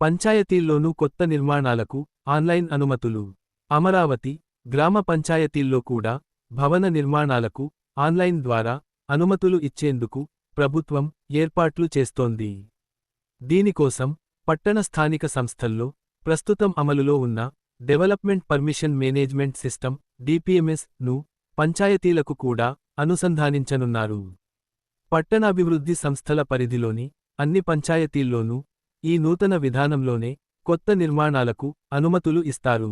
పంచాయతీల్లోనూ కొత్త నిర్మాణాలకు ఆన్లైన్ అనుమతులు. అమరావతి గ్రామ పంచాయతీల్లో కూడా భవన నిర్మాణాలకు ఆన్లైన్ ద్వారా అనుమతులు ఇచ్చేందుకు ప్రభుత్వం ఏర్పాట్లు చేస్తోంది. దీనికోసం పట్టణ స్థానిక సంస్థల్లో ప్రస్తుతం అమలులో ఉన్న డెవలప్మెంట్ పర్మిషన్ మేనేజ్మెంట్ సిస్టమ్ డిపిఎంఎస్ను పంచాయతీలకు కూడా అనుసంధానించనున్నారు. పట్టణాభివృద్ధి సంస్థల పరిధిలోని అన్ని పంచాయతీల్లోనూ ఈ నూతన విధానంలోనే కొత్త నిర్మాణాలకు అనుమతులు ఇస్తారు.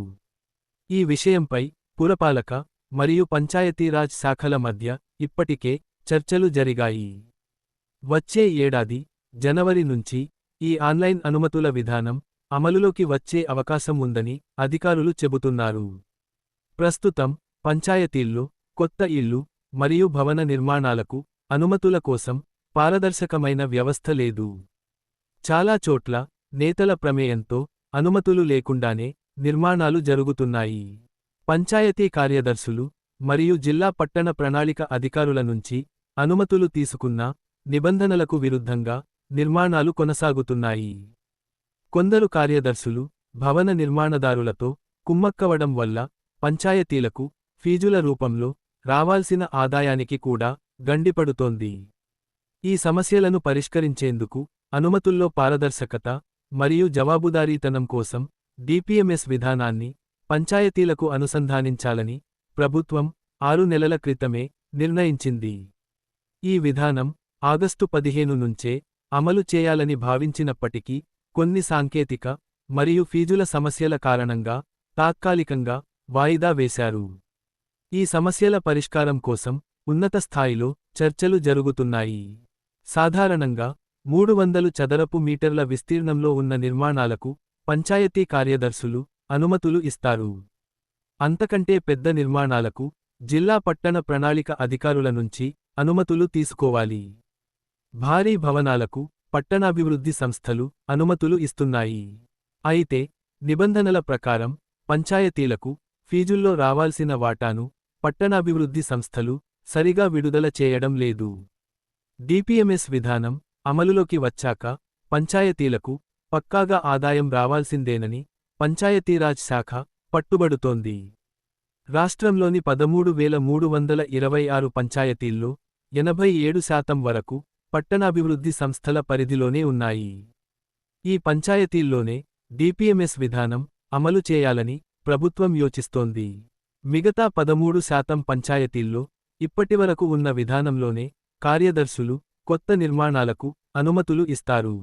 ఈ విషయంపై పురపాలక మరియు పంచాయతీరాజ్ శాఖల మధ్య ఇప్పటికే చర్చలు జరిగాయి. వచ్చే ఏడాది జనవరి నుంచి ఈ ఆన్లైన్ అనుమతుల విధానం అమలులోకి వచ్చే అవకాశం ఉందని అధికారులు చెబుతున్నారు. ప్రస్తుతం పంచాయతీల్లో కొత్త ఇల్లు మరియు భవన నిర్మాణాలకు అనుమతుల కోసం పారదర్శకమైన వ్యవస్థ లేదు. చాలా చోట్ల నేతల ప్రమేయంతో అనుమతులు లేకుండానే నిర్మాణాలు జరుగుతున్నాయి. పంచాయతీ కార్యదర్శులు మరియు జిల్లా పట్టణ ప్రణాళిక అధికారుల నుంచి అనుమతులు తీసుకున్నా నిబంధనలకు విరుద్ధంగా నిర్మాణాలు కొనసాగుతున్నాయి. కొందరు కార్యదర్శులు భవన నిర్మాణదారులతో కుమ్మక్కవడం వల్ల పంచాయతీలకు ఫీజుల రూపంలో రావాల్సిన ఆదాయానికి కూడా గండిపడుతోంది. ఈ సమస్యలను పరిష్కరించేందుకు అనుమతుల్లో పారదర్శకత మరియు జవాబుదారీతనం కోసం డిపిఎంఎస్ విధానాన్ని పంచాయతీలకు అనుసంధానించాలని ప్రభుత్వం ఆరు నెలల క్రితమే నిర్ణయించింది. ఈ విధానం ఆగస్టు పదిహేను నుంచే అమలు చేయాలని భావించినప్పటికీ కొన్ని సాంకేతిక మరియు ఫీజుల సమస్యల కారణంగా తాత్కాలికంగా వాయిదా వేశారు. ఈ సమస్యల పరిష్కారం కోసం ఉన్నత స్థాయిలో చర్చలు జరుగుతున్నాయి. సాధారణంగా మూడు వందలు చదరపు మీటర్ల విస్తీర్ణంలో ఉన్న నిర్మాణాలకు పంచాయతీ కార్యదర్శులు అనుమతులు ఇస్తారు. అంతకంటే పెద్ద నిర్మాణాలకు జిల్లా పట్టణ ప్రణాళిక అధికారుల నుంచి అనుమతులు తీసుకోవాలి. భారీ భవనాలకు పట్టణాభివృద్ధి సంస్థలు అనుమతులు ఇస్తున్నాయి. అయితే నిబంధనల ప్రకారం పంచాయతీలకు ఫీజుల్లో రావాల్సిన వాటాను పట్టణాభివృద్ధి సంస్థలు సరిగా విడుదల చేయడం లేదు. డిపిఎంఎస్ విధానం అమలులోకి వచ్చాక పంచాయతీలకు పక్కాగా ఆదాయం రావాల్సిందేనని పంచాయతీరాజ్ శాఖ పట్టుబడుతోంది. రాష్ట్రంలోని పదమూడు వేల మూడు వందల ఇరవై ఆరు పంచాయతీల్లో ఎనభై ఏడు శాతం వరకు పట్టణాభివృద్ధి సంస్థల పరిధిలోనే ఉన్నాయి. ఈ పంచాయతీల్లోనే డిపిఎంఎస్ విధానం అమలు చేయాలని ప్రభుత్వం యోచిస్తోంది. మిగతా పదమూడు శాతం పంచాయతీల్లో ఇప్పటివరకు ఉన్న విధానంలోనే కార్యదర్శులు కొత్త నిర్మాణాలకు అనుమతులు ఇస్తారు.